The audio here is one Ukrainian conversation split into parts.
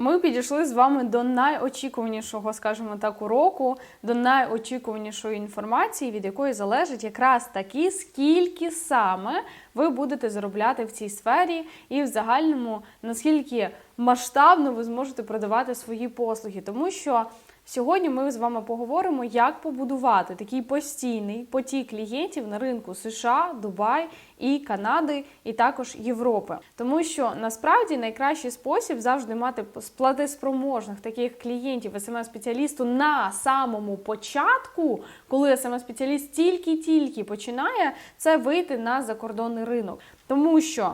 Ми підійшли з вами до найочікуванішого, скажімо так, уроку, до найочікуванішої інформації, від якої залежить якраз такі, скільки саме ви будете заробляти в цій сфері, і в загальному наскільки масштабно ви зможете продавати свої послуги, тому що. Сьогодні ми з вами поговоримо, як побудувати такий постійний потік клієнтів на ринку США, Дубай і Канади, і також Європи. Тому що насправді найкращий спосіб завжди мати платоспроможних таких клієнтів СММ-спеціалісту на самому початку, коли СММ-спеціаліст тільки-тільки починає, це вийти на закордонний ринок. Тому що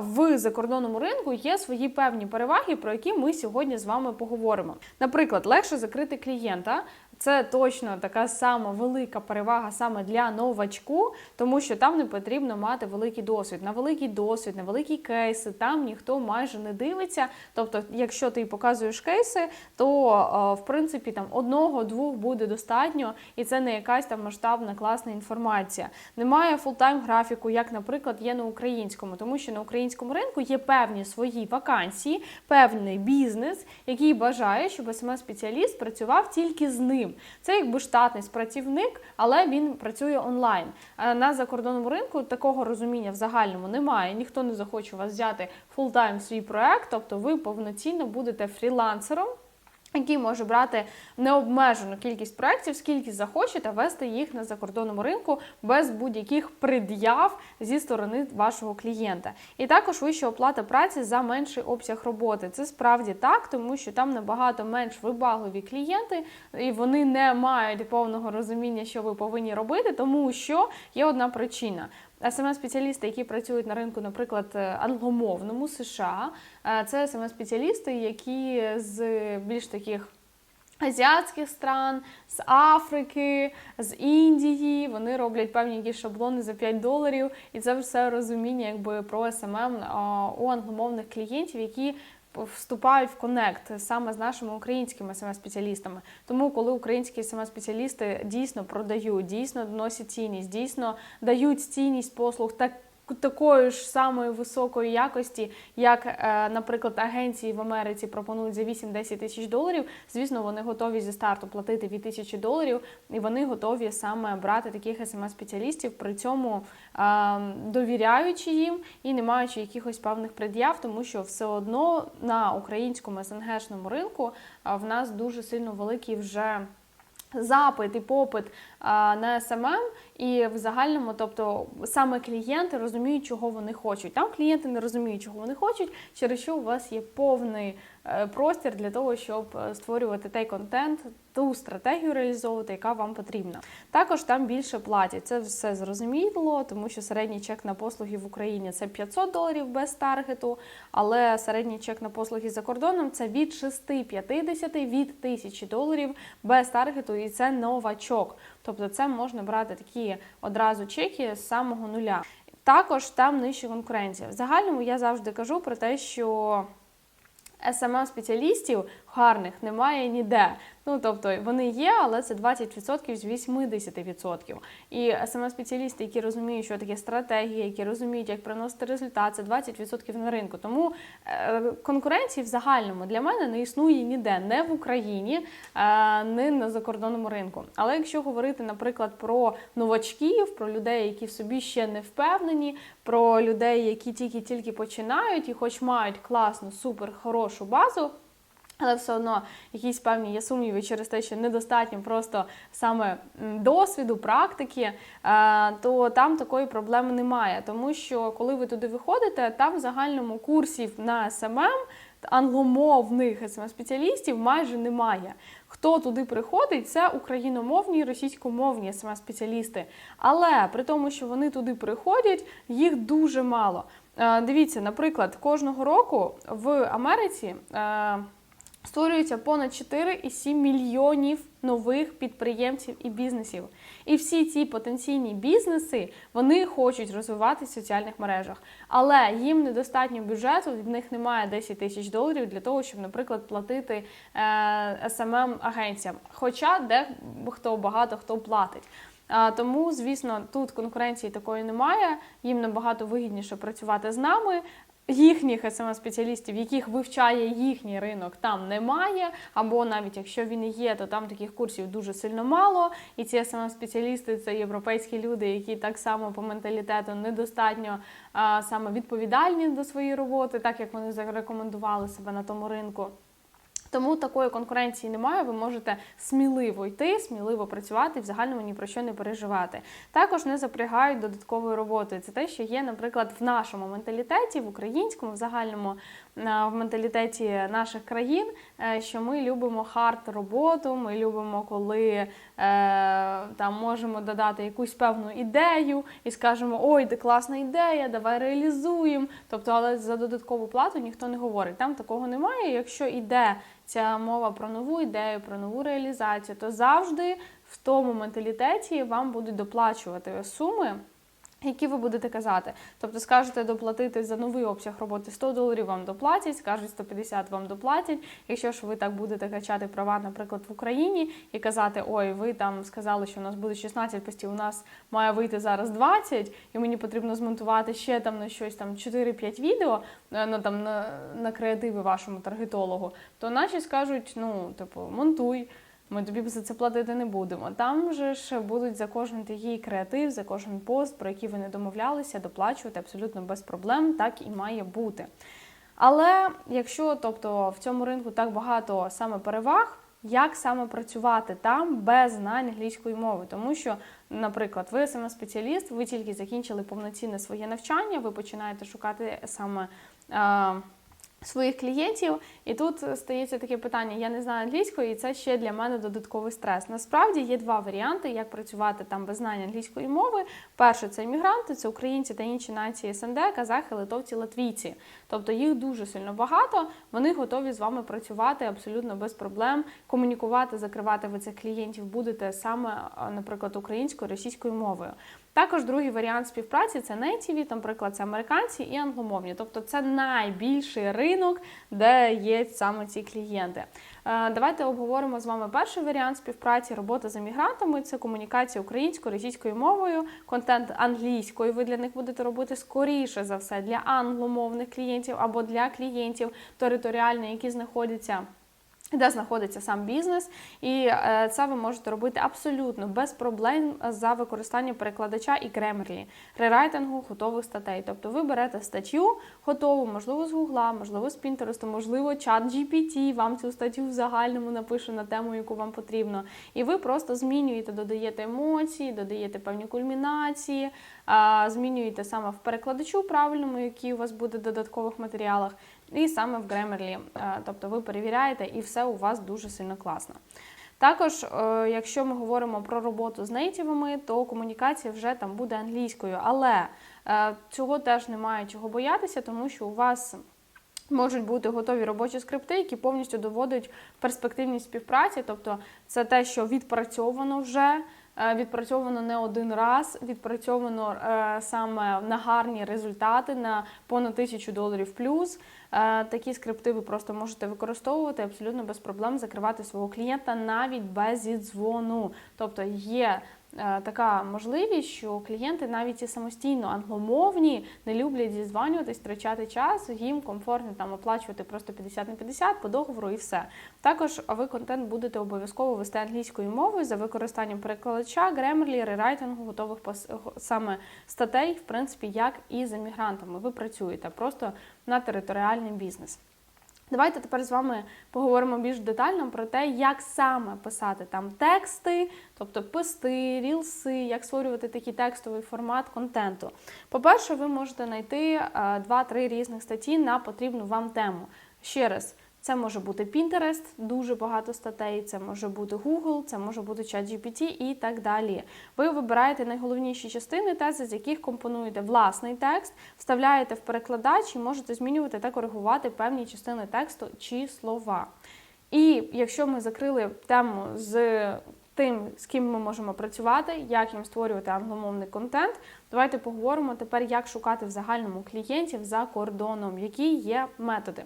в закордонному ринку є свої певні переваги, про які ми сьогодні з вами поговоримо. Наприклад, легше закрити клієнта. Це точно така сама велика перевага саме для новачку, тому що там не потрібно мати великий досвід. На великий досвід, на великі кейси там ніхто майже не дивиться. Тобто, якщо ти показуєш кейси, то в принципі там одного-двох буде достатньо, і це не якась там масштабна класна інформація. Немає фултайм графіку, як, наприклад, є на українському, тому що на українському ринку є певні свої вакансії, певний бізнес, який бажає, щоб СМС-спеціаліст працював тільки з ним. Це якби штатний працівник, але він працює онлайн. На закордонному ринку такого розуміння в загальному немає. Ніхто не захоче вас взяти фултайм свій проект, тобто ви повноцінно будете фрілансером який може брати необмежену кількість проєктів, скільки захоче, та вести їх на закордонному ринку без будь-яких пред'яв зі сторони вашого клієнта. І також вища оплата праці за менший обсяг роботи. Це справді так, тому що там набагато менш вибагливі клієнти, і вони не мають повного розуміння, що ви повинні робити, тому що є одна причина. СММ-спеціалісти, які працюють на ринку, наприклад, е, англомовному США, е, це СММ-спеціалісти, які з більш таких азіатських стран, з Африки, з Індії, вони роблять певні якісь шаблони за 5 доларів, і це все розуміння, якби про СММ у англомовних клієнтів, які вступають в конект саме з нашими українськими СМС-спеціалістами. Тому, коли українські СМС-спеціалісти дійсно продають, дійсно доносять цінність, дійсно дають цінність послуг так такої ж самої високої якості, як, е, наприклад, агенції в Америці пропонують за 8-10 тисяч доларів. Звісно, вони готові зі старту платити 2 тисячі доларів, і вони готові саме брати таких смс-спеціалістів, при цьому е, довіряючи їм і не маючи якихось певних пред'яв, тому що все одно на українському СНГшному ринку в нас дуже сильно великий вже. Запит і попит на СММ, і в загальному, тобто саме клієнти розуміють, чого вони хочуть. Там клієнти не розуміють, чого вони хочуть, через що у вас є повний Е, простір для того, щоб е, створювати той контент, ту стратегію реалізовувати, яка вам потрібна. Також там більше платять. Це все зрозуміло, тому що середній чек на послуги в Україні це 500 доларів без таргету, але середній чек на послуги за кордоном це від 6,50 від 1000 доларів без таргету, і це новачок. Тобто це можна брати такі одразу чеки з самого нуля. Також там нижча конкуренція. В загальному я завжди кажу про те, що smm спеціалістів гарних немає ніде. Ну тобто вони є, але це 20% з 80%. І smm спеціалісти, які розуміють, що таке стратегія, які розуміють, як приносити результат, це 20% на ринку. Тому е, конкуренції в загальному для мене не існує ніде, не в Україні, е, не на закордонному ринку. Але якщо говорити, наприклад, про новачків, про людей, які в собі ще не впевнені, про людей, які тільки-тільки починають і, хоч мають класну, супер хорошу базу. Але все одно якісь певні є сумніви через те, що недостатньо просто саме досвіду, практики, е, то там такої проблеми немає. Тому що коли ви туди виходите, там в загальному курсів на СММ англомовних СММ-спеціалістів майже немає. Хто туди приходить, це україномовні і російськомовні СММ-спеціалісти. Але при тому, що вони туди приходять, їх дуже мало. Е, дивіться, наприклад, кожного року в Америці. Створюється понад 4,7 мільйонів нових підприємців і бізнесів. І всі ці потенційні бізнеси вони хочуть розвиватися в соціальних мережах, але їм недостатньо бюджету, в них немає 10 тисяч доларів для того, щоб, наприклад, платити е, смм агенціям Хоча де хто багато хто платить. Тому, звісно, тут конкуренції такої немає. Їм набагато вигідніше працювати з нами. Їхніх СМС-спеціалістів, яких вивчає їхній ринок, там немає. Або навіть якщо він і є, то там таких курсів дуже сильно мало. І ці СМС-спеціалісти це європейські люди, які так само по менталітету недостатньо а, саме відповідальні до своєї роботи, так як вони зарекомендували себе на тому ринку. Тому такої конкуренції немає. Ви можете сміливо йти, сміливо працювати і в загальному ні про що не переживати. Також не запрягають додатковою роботою. Це те, що є, наприклад, в нашому менталітеті, в українському, в загальному в менталітеті наших країн, е, що ми любимо хард роботу. Ми любимо, коли е, там можемо додати якусь певну ідею і скажемо, ой, де класна ідея, давай реалізуємо. Тобто, але за додаткову плату ніхто не говорить. Там такого немає. Якщо іде ця мова про нову ідею, про нову реалізацію, то завжди в тому менталітеті вам будуть доплачувати суми. Які ви будете казати? Тобто скажете доплатити за новий обсяг роботи 100 доларів вам доплатять, скажуть 150 вам доплатять. Якщо ж ви так будете качати права, наприклад, в Україні і казати, ой, ви там сказали, що у нас буде 16 постів, у нас має вийти зараз 20, і мені потрібно змонтувати ще там на щось там 4-5 відео е, на там на, на креативи вашому таргетологу, то наші скажуть, ну, типу, монтуй. Ми тобі за це платити не будемо. Там же ж будуть за кожен такий креатив, за кожен пост, про який ви не домовлялися, доплачувати абсолютно без проблем, так і має бути. Але якщо тобто в цьому ринку так багато саме переваг, як саме працювати там без знань англійської мови, тому що, наприклад, ви саме спеціаліст, ви тільки закінчили повноцінне своє навчання, ви починаєте шукати саме. Е Своїх клієнтів, і тут стається таке питання: я не знаю англійської, і це ще для мене додатковий стрес. Насправді є два варіанти, як працювати там без знання англійської мови. Перше це іммігранти, це українці та інші нації СНД, казахи, литовці, латвійці. Тобто їх дуже сильно багато. Вони готові з вами працювати абсолютно без проблем, комунікувати, закривати ви цих клієнтів будете саме, наприклад, українською, російською мовою. Також другий варіант співпраці це нейтіві, наприклад, це американці і англомовні. Тобто це найбільший ринок, де є саме ці клієнти. Е, давайте обговоримо з вами перший варіант співпраці, робота з емігрантами. Це комунікація українською, російською мовою, контент англійською. Ви для них будете робити скоріше за все для англомовних клієнтів або для клієнтів територіально, які знаходяться. Де знаходиться сам бізнес, і е, це ви можете робити абсолютно без проблем за використанням перекладача і Grammarly, рерайтингу готових статей. Тобто ви берете статтю готову, можливо, з Гугла, можливо, з Pinterest, можливо, чат GPT вам цю статтю в загальному напише на тему, яку вам потрібно. І ви просто змінюєте, додаєте емоції, додаєте певні кульмінації, змінюєте саме в перекладачу правильному, який у вас буде в додаткових матеріалах і саме в Grammarly. Е, тобто ви перевіряєте, і все у вас дуже сильно класно. Також, е, якщо ми говоримо про роботу з нейтівами, то комунікація вже там буде англійською, але е, цього теж немає чого боятися, тому що у вас можуть бути готові робочі скрипти, які повністю доводять перспективність співпраці, тобто це те, що відпрацьовано вже. Відпрацьовано не один раз, відпрацьовано саме на гарні результати на понад тисячу доларів плюс. Е, такі скрипти ви просто можете використовувати абсолютно без проблем закривати свого клієнта навіть без дзвону. Тобто є така можливість, що клієнти навіть і самостійно англомовні не люблять зізванюватись, втрачати час, їм комфортно там оплачувати просто 50 на 50 по договору і все. Також ви контент будете обов'язково вести англійською мовою за використанням перекладача, гремерлі, рерайтингу, готових саме статей, в принципі, як і з емігрантами. Ви працюєте просто на територіальний бізнес. Давайте тепер з вами поговоримо більш детально про те, як саме писати там тексти, тобто пости, рілси, як створювати такий текстовий формат контенту. По-перше, ви можете знайти 2-3 е, різних статті на потрібну вам тему. Ще раз. Це може бути Pinterest, дуже багато статей, це може бути Google, це може бути ChatGPT і так далі. Ви вибираєте найголовніші частини тези, з яких компонуєте власний текст, вставляєте в перекладач і можете змінювати та коригувати певні частини тексту чи слова. І якщо ми закрили тему з тим, з ким ми можемо працювати, як їм створювати англомовний контент, давайте поговоримо тепер, як шукати в загальному клієнтів за кордоном, які є методи.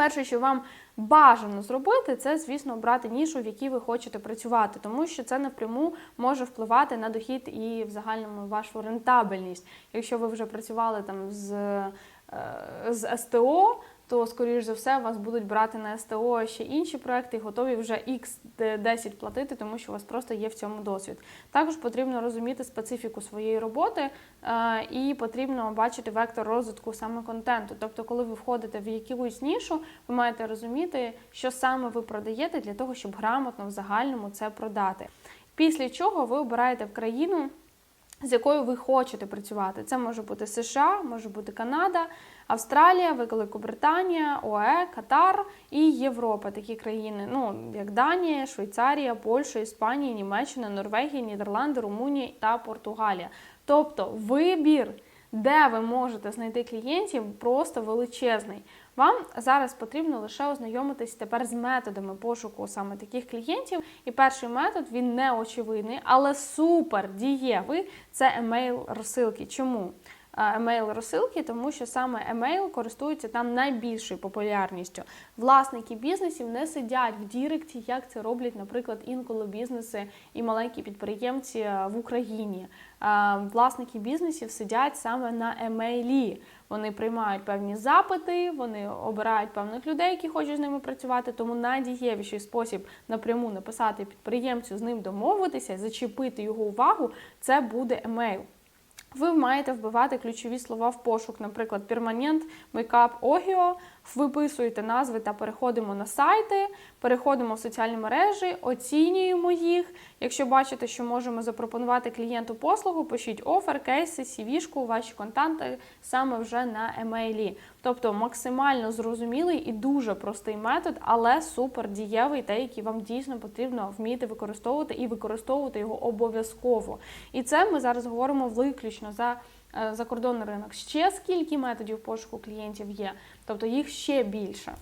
Перше, що вам бажано зробити, це, звісно, обрати нішу, в якій ви хочете працювати, тому що це напряму може впливати на дохід і в загальному вашу рентабельність. Якщо ви вже працювали там з е, з СТО, то, скоріш за все, вас будуть брати на СТО ще інші проекти і готові вже X10 платити, тому що у вас просто є в цьому досвід. Також потрібно розуміти специфіку своєї роботи е, і потрібно бачити вектор розвитку саме контенту. Тобто, коли ви входите в якусь нішу, ви маєте розуміти, що саме ви продаєте для того, щоб грамотно в загальному це продати. Після чого ви обираєте в країну. З якою ви хочете працювати. Це може бути США, може бути Канада, Австралія, Великобританія, ОЕ, Катар і Європа. Такі країни, ну як Данія, Швейцарія, Польща, Іспанія, Німеччина, Норвегія, Нідерланди, Румунія та Португалія. Тобто вибір, де ви можете знайти клієнтів, просто величезний. Вам зараз потрібно лише ознайомитись тепер з методами пошуку саме таких клієнтів. І перший метод він не очевидний, але супер дієвий це емейл розсилки. Чому? Емейл розсилки, тому що саме емейл користується там найбільшою популярністю. Власники бізнесів не сидять в Діректі, як це роблять, наприклад, інколи бізнеси і маленькі підприємці е, в Україні. Власники бізнесів сидять саме на емейлі. Вони приймають певні запити, вони обирають певних людей, які хочуть з ними працювати. Тому найдієвіший спосіб напряму написати підприємцю, з ним домовитися, зачепити його увагу це буде емейл. Ви маєте вбивати ключові слова в пошук, наприклад, перманент, мейкап, огіо, виписуєте назви та переходимо на сайти, переходимо в соціальні мережі, оцінюємо їх. Якщо бачите, що можемо запропонувати клієнту послугу, пишіть офер, кейси, сівішку, ваші контакти саме вже на емейлі. Тобто максимально зрозумілий і дуже простий метод, але супер дієвий, те, який вам дійсно потрібно вміти використовувати і використовувати його обов'язково. І це ми зараз говоримо виключно за е, закордонний ринок. Ще скільки методів пошуку клієнтів є, тобто їх ще більше.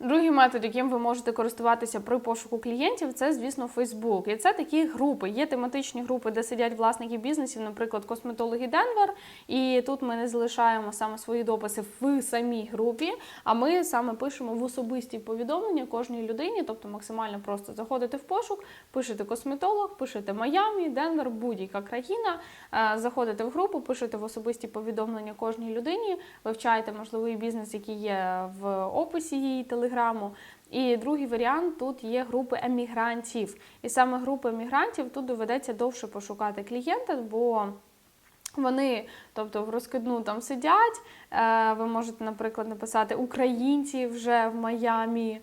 Другий метод, яким ви можете користуватися при пошуку клієнтів, це, звісно, Facebook. І це такі групи. Є тематичні групи, де сидять власники бізнесів, наприклад, косметологи Денвер. І тут ми не залишаємо саме свої дописи в самій групі, а ми саме пишемо в особисті повідомлення кожній людині, тобто максимально просто заходите в пошук, пишете косметолог, пишете Майамі, Денвер, будь-яка країна. е, Заходите в групу, пишете в особисті повідомлення кожній людині, вивчаєте можливий бізнес, який є в описі її телеграму. І другий варіант тут є групи емігрантів. І саме групи емігрантів тут доведеться довше пошукати клієнта, бо вони, тобто, в розкидну там сидять. е, Ви можете, наприклад, написати українці вже в Майамі.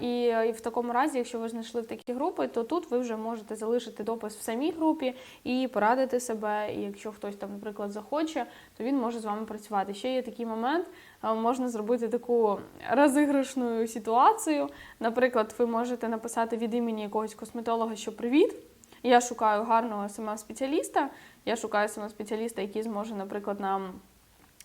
І, і в такому разі, якщо ви знайшли в такі групи, то тут ви вже можете залишити допис в самій групі і порадити себе. І якщо хтось там, наприклад, захоче, то він може з вами працювати. Ще є такий момент, е, можна зробити таку розіграшну ситуацію. Наприклад, ви можете написати від імені якогось косметолога, що привіт. Я шукаю гарного сма спеціаліста. Я шукаю саме спеціаліста, який зможе, наприклад, нам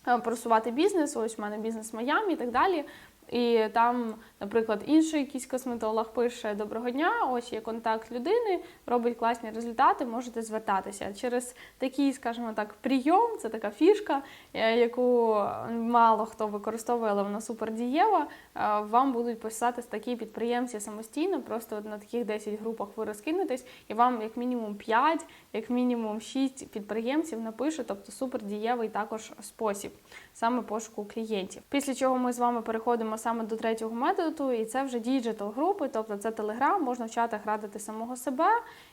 е, просувати бізнес. Ось у мене бізнес в Майамі і так далі. І там, наприклад, інший якийсь косметолог пише Доброго дня, ось є контакт людини, робить класні результати, можете звертатися. Через такий, скажімо так, прийом, це така фішка, е, яку мало хто використовує, але вона супер дієва. е, Вам будуть писати такі підприємці самостійно, просто на таких 10 групах ви розкинетесь, і вам як мінімум 5, як мінімум 6 підприємців напишуть, тобто супер дієвий також спосіб саме пошуку клієнтів. Після чого ми з вами переходимо саме до третього методу, і це вже діджитал групи, тобто це Телеграм, можна в чатах радити самого себе,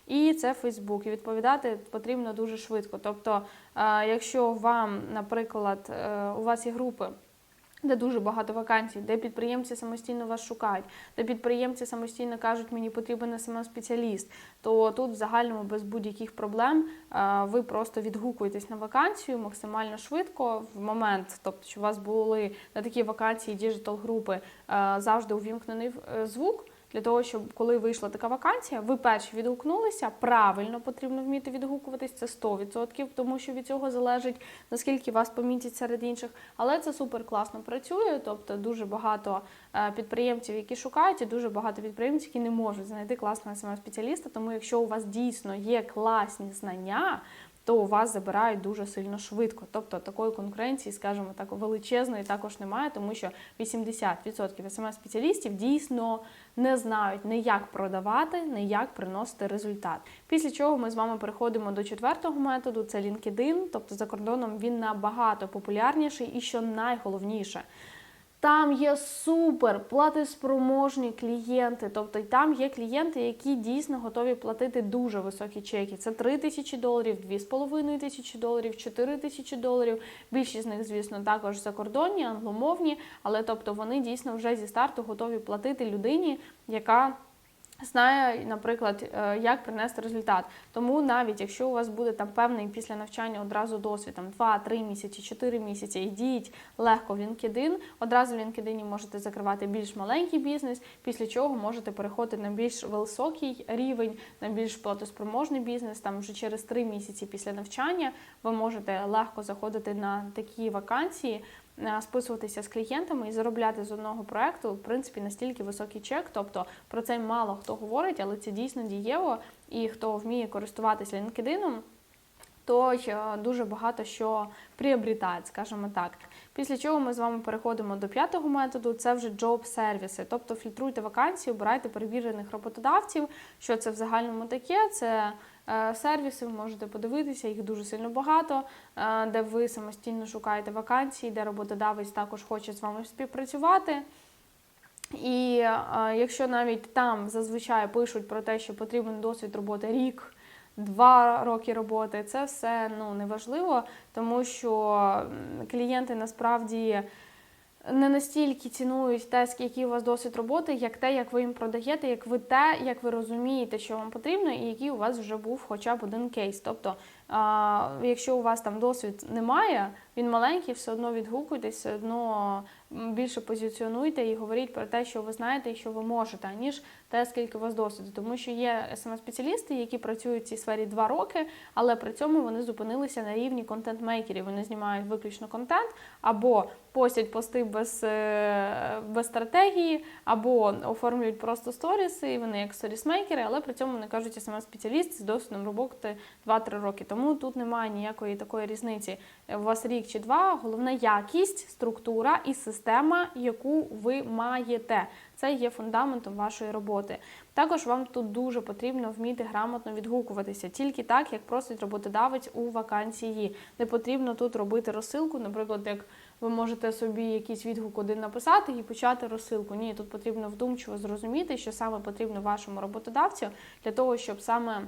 і це Фейсбук. І відповідати потрібно дуже швидко. Тобто, е, якщо вам, наприклад, е, у вас є групи. Де дуже багато вакансій, де підприємці самостійно вас шукають, де підприємці самостійно кажуть, мені потрібен саме спеціаліст, то тут в загальному без будь-яких проблем е, ви просто відгукуєтесь на вакансію максимально швидко в момент, тобто, що у вас були на такі вакансії діджитал групи е, завжди увімкнений е, звук. Для того, щоб коли вийшла така вакансія, ви перші відгукнулися, правильно потрібно вміти відгукуватись, це 100%, тому що від цього залежить, наскільки вас помітять серед інших. Але це супер класно працює, тобто дуже багато е, підприємців, які шукають, і дуже багато підприємців, які не можуть знайти класного саме спеціаліста. Тому якщо у вас дійсно є класні знання, то у вас забирають дуже сильно швидко. Тобто такої конкуренції, скажімо так, величезної також немає, тому що 80% СМС-спеціалістів дійсно не знають не як продавати, не як приносити результат. Після чого ми з вами переходимо до четвертого методу: це LinkedIn. Тобто за кордоном він набагато популярніший і що найголовніше. Там є супер платиспроможні клієнти, тобто там є клієнти, які дійсно готові платити дуже високі чеки. Це 3 тисячі доларів, 2,5 тисячі доларів, 4 тисячі доларів. Більшість з них, звісно, також закордонні, англомовні, але тобто вони дійсно вже зі старту готові платити людині, яка знає, наприклад, е, як принести результат. Тому навіть якщо у вас буде там певний після навчання одразу досвід, там 2-3 місяці, 4 місяці, йдіть легко в LinkedIn, одразу в LinkedIn можете закривати більш маленький бізнес, після чого можете переходити на більш високий рівень, на більш платоспроможний бізнес. Там вже через 3 місяці після навчання ви можете легко заходити на такі вакансії. Е, Списуватися з клієнтами і заробляти з одного проекту, в принципі, настільки високий чек. Тобто про це мало хто говорить, але це дійсно дієво. І хто вміє користуватися LinkedIn, той е, дуже багато що приобрітає, скажімо так. Після чого ми з вами переходимо до п'ятого методу, це вже джоб-сервіси. Тобто фільтруйте вакансії, обирайте перевірених роботодавців. Що це в загальному таке? Це сервіси, ви можете подивитися, їх дуже сильно багато, е, де ви самостійно шукаєте вакансії, де роботодавець також хоче з вами співпрацювати. І е, якщо навіть там зазвичай пишуть про те, що потрібен досвід роботи рік, два роки роботи, це все ну неважливо, тому що клієнти насправді не настільки цінують те, який у вас досвід роботи, як те, як ви їм продаєте, як ви те, як ви розумієте, що вам потрібно, і який у вас вже був хоча б один кейс. Тобто, а, якщо у вас там досвід немає, він маленький, все одно відгукуйтесь, все одно більше позиціонуйте і говоріть про те, що ви знаєте і що ви можете, аніж те, скільки у вас досвіду. Тому що є СМС-спеціалісти, які працюють в цій сфері два роки, але при цьому вони зупинилися на рівні контент-мейкерів. Вони знімають виключно контент або постять пости без, е, без стратегії, або оформлюють просто сторіси, і вони як сторісмейкери, але при цьому вони кажуть СМС-спеціаліст з досвідом роботи 2-3 роки. Тому тут немає ніякої такої різниці. У вас рік чи два. Головна якість, структура і система, яку ви маєте. Це є фундаментом вашої роботи. Також вам тут дуже потрібно вміти грамотно відгукуватися, тільки так, як просить роботодавець у вакансії. Не потрібно тут робити розсилку, наприклад, як ви можете собі якийсь відгук один написати і почати розсилку. Ні, тут потрібно вдумчиво зрозуміти, що саме потрібно вашому роботодавцю для того, щоб саме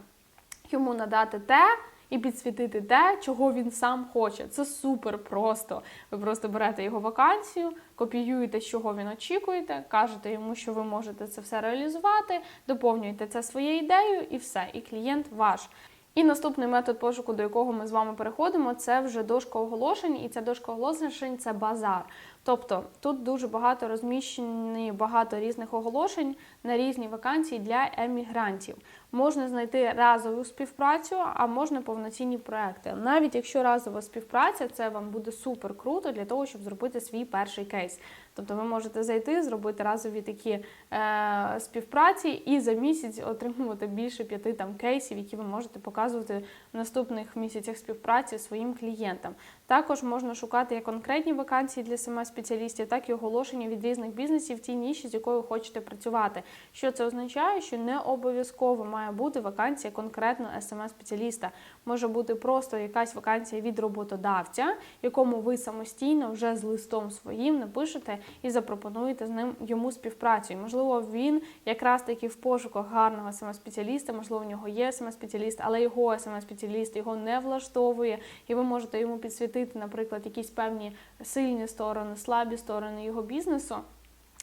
йому надати те. І підсвітити те, чого він сам хоче. Це супер просто. Ви просто берете його вакансію, копіюєте, чого він очікуєте, кажете йому, що ви можете це все реалізувати, доповнюєте це своєю ідеєю, і все. І клієнт ваш. І наступний метод пошуку, до якого ми з вами переходимо, це вже дошка оголошень, і ця дошка оголошень це базар. Тобто тут дуже багато розміщені багато різних оголошень на різні вакансії для емігрантів. Можна знайти разову співпрацю, а можна повноцінні проекти. Навіть якщо разова співпраця, це вам буде супер круто для того, щоб зробити свій перший кейс. Тобто ви можете зайти, зробити разові такі е, співпраці і за місяць отримувати більше п'яти там кейсів, які ви можете показувати в наступних місяцях співпраці своїм клієнтам. Також можна шукати як конкретні вакансії для саме спеціалістів, так і оголошення від різних бізнесів в тій ніші, з якою хочете працювати. Що це означає? Що не обов'язково має бути вакансія конкретно СМС-спеціаліста. Може бути просто якась вакансія від роботодавця, якому ви самостійно вже з листом своїм напишете і запропонуєте з ним йому співпрацю. І, можливо, він якраз таки в пошуках гарного СМС-спеціаліста, можливо, в нього є СМС-спеціаліст, але його СМС-спеціаліст його не влаштовує, і ви можете йому підсвітити, наприклад, якісь певні сильні сторони, слабі сторони його бізнесу.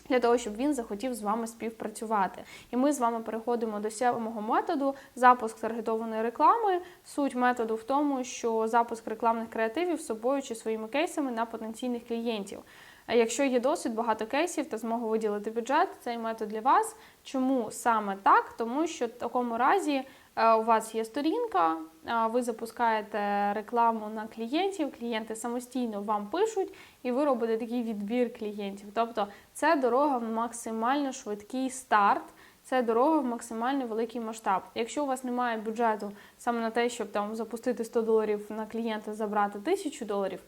Для того, щоб він захотів з вами співпрацювати. І ми з вами переходимо до сьомого методу запуск таргетованої реклами. Суть методу в тому, що запуск рекламних креативів собою чи своїми кейсами на потенційних клієнтів. Якщо є досвід, багато кейсів та змогу виділити бюджет, цей метод для вас. Чому саме так? Тому що в такому разі е, у вас є сторінка, е, ви запускаєте рекламу на клієнтів, клієнти самостійно вам пишуть, і ви робите такий відбір клієнтів. Тобто це дорога в максимально швидкий старт. це дорога в максимально великий масштаб. Якщо у вас немає бюджету саме на те, щоб там запустити 100 доларів на клієнта, забрати 1000 доларів.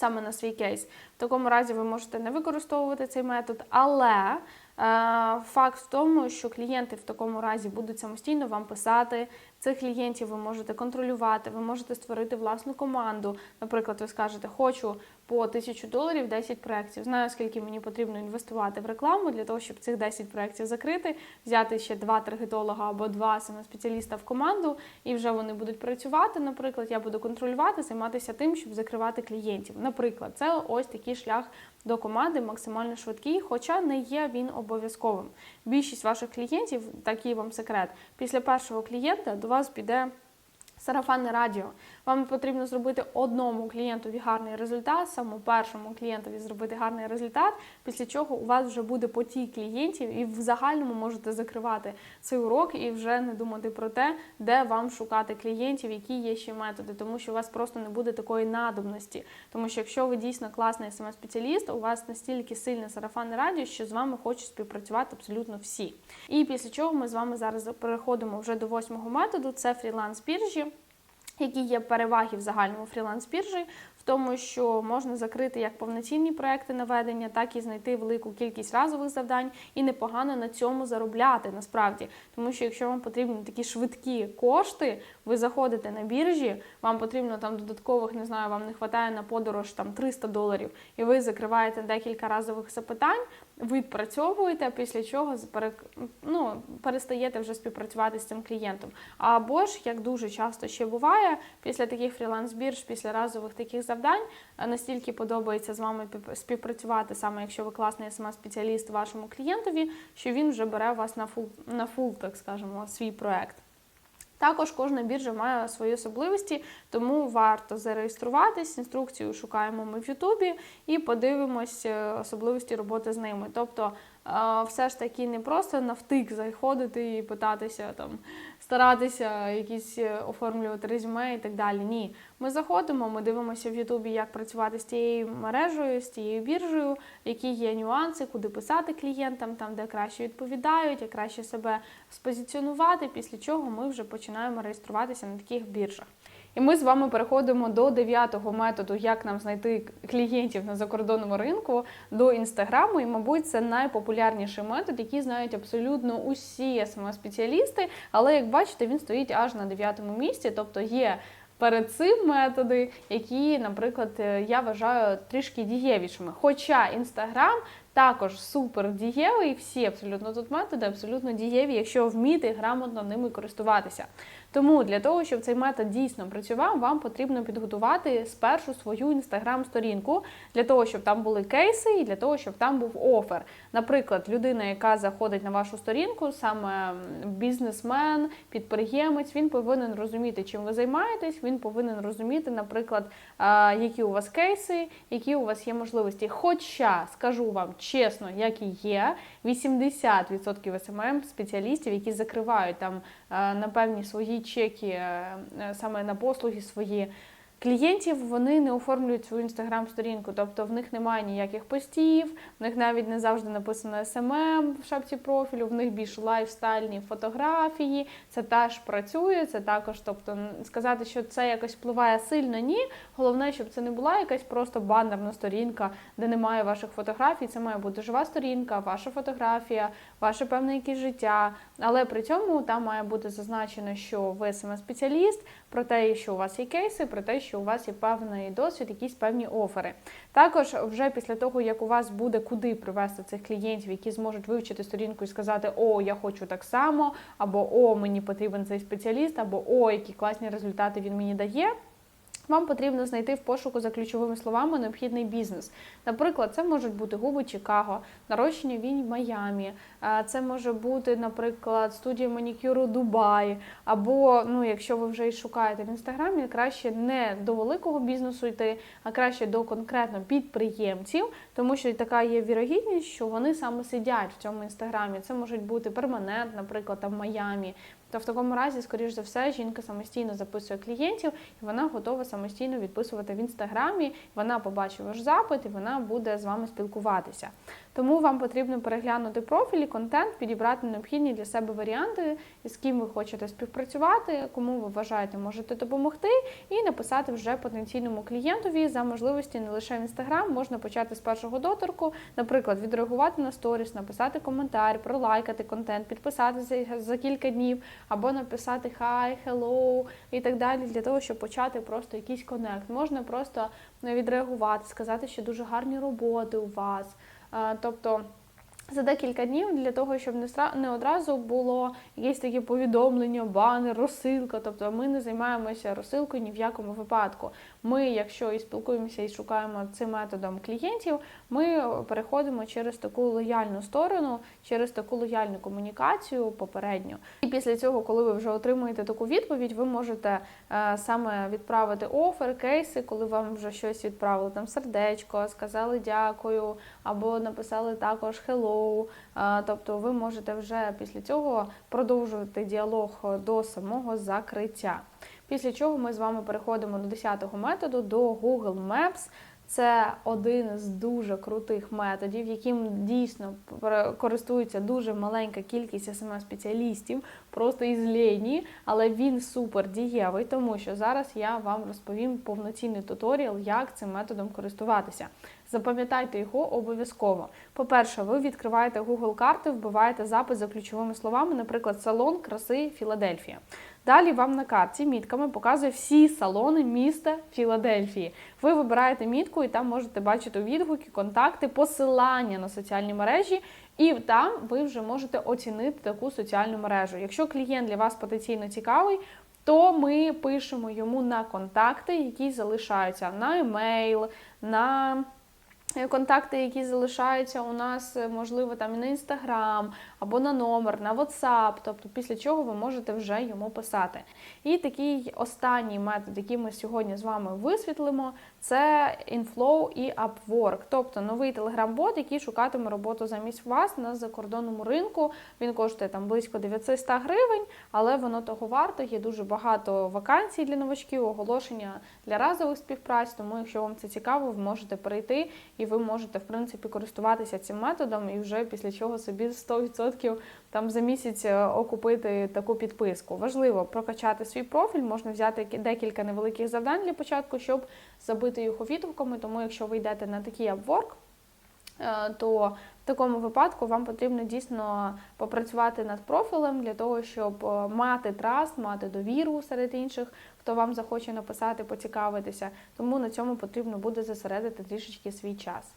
Саме на свій кейс, в такому разі ви можете не використовувати цей метод, але е, факт в тому, що клієнти в такому разі будуть самостійно вам писати. Цих клієнтів ви можете контролювати, ви можете створити власну команду. Наприклад, ви скажете, хочу по 1000 доларів 10 проєктів. Знаю, скільки мені потрібно інвестувати в рекламу для того, щоб цих 10 проєктів закрити, взяти ще два таргетолога або два саме спеціаліста в команду, і вже вони будуть працювати. Наприклад, я буду контролювати, займатися тим, щоб закривати клієнтів. Наприклад, це ось такий шлях до команди максимально швидкий, хоча не є він обов'язковим. Більшість ваших клієнтів, такий вам секрет, після першого клієнта до вас піде. Сарафанне радіо. Вам потрібно зробити одному клієнтові гарний результат, самому першому клієнтові зробити гарний результат, після чого у вас вже буде потік клієнтів, і в загальному можете закривати цей урок і вже не думати про те, де вам шукати клієнтів, які є ще методи, тому що у вас просто не буде такої надобності. Тому що якщо ви дійсно класний смс-спеціаліст, у вас настільки сильне сарафанне радіо, що з вами хочуть співпрацювати абсолютно всі. І після чого ми з вами зараз переходимо вже до восьмого методу: це фріланс біржі які є переваги в загальному фріланс-біржі, в тому, що можна закрити як повноцінні проекти наведення, так і знайти велику кількість разових завдань і непогано на цьому заробляти насправді. Тому що якщо вам потрібні такі швидкі кошти, ви заходите на біржі, вам потрібно там додаткових, не знаю, вам не вистачає на подорож там 300 доларів, і ви закриваєте декілька разових запитань, відпрацьовуєте, після чого ну, перестаєте вже співпрацювати з цим клієнтом. Або ж, як дуже часто ще буває, після таких фріланс-бірж, після разових таких завдань настільки подобається з вами співпрацювати, саме якщо ви класний смс-спеціаліст вашому клієнтові, що він вже бере вас на фул, на фул, так скажемо, свій проект. Також кожна біржа має свої особливості, тому варто зареєструватись. Інструкцію шукаємо ми в Ютубі і подивимось е, особливості роботи з ними. Тобто, е, все ж таки не просто навтик заходити і питатися там старатися якісь е, оформлювати резюме і так далі. Ні, ми заходимо, ми дивимося в Ютубі, як працювати з тією мережею, з тією біржею, які є нюанси, куди писати клієнтам, там де краще відповідають, як краще себе спозиціонувати. Після чого ми вже починаємо реєструватися на таких біржах. І ми з вами переходимо до дев'ятого методу, як нам знайти клієнтів на закордонному ринку до інстаграму. І, мабуть, це найпопулярніший метод, який знають абсолютно усі СМС-спеціалісти. Але як бачите, він стоїть аж на дев'ятому місці, тобто є. Перед цим методи, які, наприклад, я вважаю трішки дієвішими. Хоча інстаграм також супер дієвий, всі абсолютно тут методи абсолютно дієві, якщо вміти грамотно ними користуватися. Тому для того, щоб цей метод дійсно працював, вам потрібно підготувати спершу свою інстаграм-сторінку для того, щоб там були кейси, і для того, щоб там був офер. Наприклад, людина, яка заходить на вашу сторінку, саме бізнесмен, підприємець, він повинен розуміти, чим ви займаєтесь. Він повинен розуміти, наприклад, які у вас кейси, які у вас є можливості. Хоча скажу вам чесно, як і є, 80% СММ спеціалістів, які закривають там на певні свої чеки е, е, саме на послуги свої клієнтів вони не оформлюють свою інстаграм-сторінку, тобто в них немає ніяких постів, в них навіть не завжди написано SMM в шапці профілю, в них більш лайфстайльні фотографії. Це теж працює. Це також, тобто сказати, що це якось впливає сильно, ні. Головне, щоб це не була якась просто банерна сторінка, де немає ваших фотографій. Це має бути жива сторінка, ваша фотографія, ваше певне якесь життя. Але при цьому там має бути зазначено, що ви саме спеціаліст, про те, що у вас є кейси, про те, що у вас є певний досвід, якісь певні офери. Також, вже після того, як у вас буде куди привести цих клієнтів, які зможуть вивчити сторінку і сказати, о, я хочу так само, або о, мені потрібен цей спеціаліст, або о, які класні результати він мені дає. Вам потрібно знайти в пошуку за ключовими словами необхідний бізнес. Наприклад, це можуть бути губи Чикаго, нарощення вінь в Майамі, це може бути, наприклад, студія манікюру Дубай. Або, ну, якщо ви вже і шукаєте в інстаграмі, краще не до великого бізнесу йти, а краще до конкретно підприємців, тому що така є вірогідність, що вони саме сидять в цьому інстаграмі. Це можуть бути перманент, наприклад, там в Майамі. То в такому разі, скоріш за все, жінка самостійно записує клієнтів, і вона готова самостійно відписувати в інстаграмі. Вона побачить ваш запит і вона буде з вами спілкуватися. Тому вам потрібно переглянути профілі, контент, підібрати необхідні для себе варіанти, з ким ви хочете співпрацювати, кому ви вважаєте, можете допомогти, і написати вже потенційному клієнтові за можливості не лише в інстаграм, можна почати з першого доторку, наприклад, відреагувати на сторіс, написати коментар, пролайкати контент, підписати за, кілька днів, або написати хай, hello і так далі, для того, щоб почати просто якийсь конект. Можна просто відреагувати, сказати, що дуже гарні роботи у вас. Тобто за декілька днів для того, щоб не одразу було якесь таке повідомлення, банер, розсилка. Тобто ми не займаємося розсилкою ні в якому випадку. Ми, якщо і спілкуємося і шукаємо цим методом клієнтів, ми переходимо через таку лояльну сторону, через таку лояльну комунікацію попередню. І після цього, коли ви вже отримуєте таку відповідь, ви можете е, саме відправити офер, кейси, коли вам вже щось відправили, там сердечко, сказали дякую, або написали також hello. Е, Тобто ви можете вже після цього продовжувати діалог до самого закриття. Після чого ми з вами переходимо до 10-го методу, до Google Maps. Це один з дуже крутих методів, яким дійсно користується дуже маленька кількість СММ-спеціалістів, просто із лені, але він супер дієвий, тому що зараз я вам розповім повноцінний туторіал, як цим методом користуватися. Запам'ятайте його обов'язково. По-перше, ви відкриваєте Google карти, вбиваєте запис за ключовими словами, наприклад, салон краси Філадельфія. Далі вам на карті мітками показує всі салони міста Філадельфії. Ви вибираєте мітку і там можете бачити відгуки, контакти, посилання на соціальні мережі, і там ви вже можете оцінити таку соціальну мережу. Якщо клієнт для вас потенційно цікавий, то ми пишемо йому на контакти, які залишаються на емейл, на контакти, які залишаються у нас, е, можливо, там і на інстаграм або на номер, на WhatsApp, тобто після чого ви можете вже йому писати. І такий останній метод, який ми сьогодні з вами висвітлимо, це Inflow і Upwork, тобто новий телеграм-бот, який шукатиме роботу замість вас на закордонному ринку. Він коштує там близько 900 гривень, але воно того варто. Є дуже багато вакансій для новачків, оголошення для разових співпраць. Тому, якщо вам це цікаво, ви можете перейти і ви можете в принципі користуватися цим методом і вже після чого собі 100% там за місяць е, окупити таку підписку. Важливо прокачати свій профіль, можна взяти декілька невеликих завдань для початку, щоб забити їх відгуками. Тому, якщо ви йдете на такий Upwork, е, то в такому випадку вам потрібно дійсно попрацювати над профілем для того, щоб е, мати траст, мати довіру серед інших, хто вам захоче написати, поцікавитися. Тому на цьому потрібно буде зосередити трішечки свій час.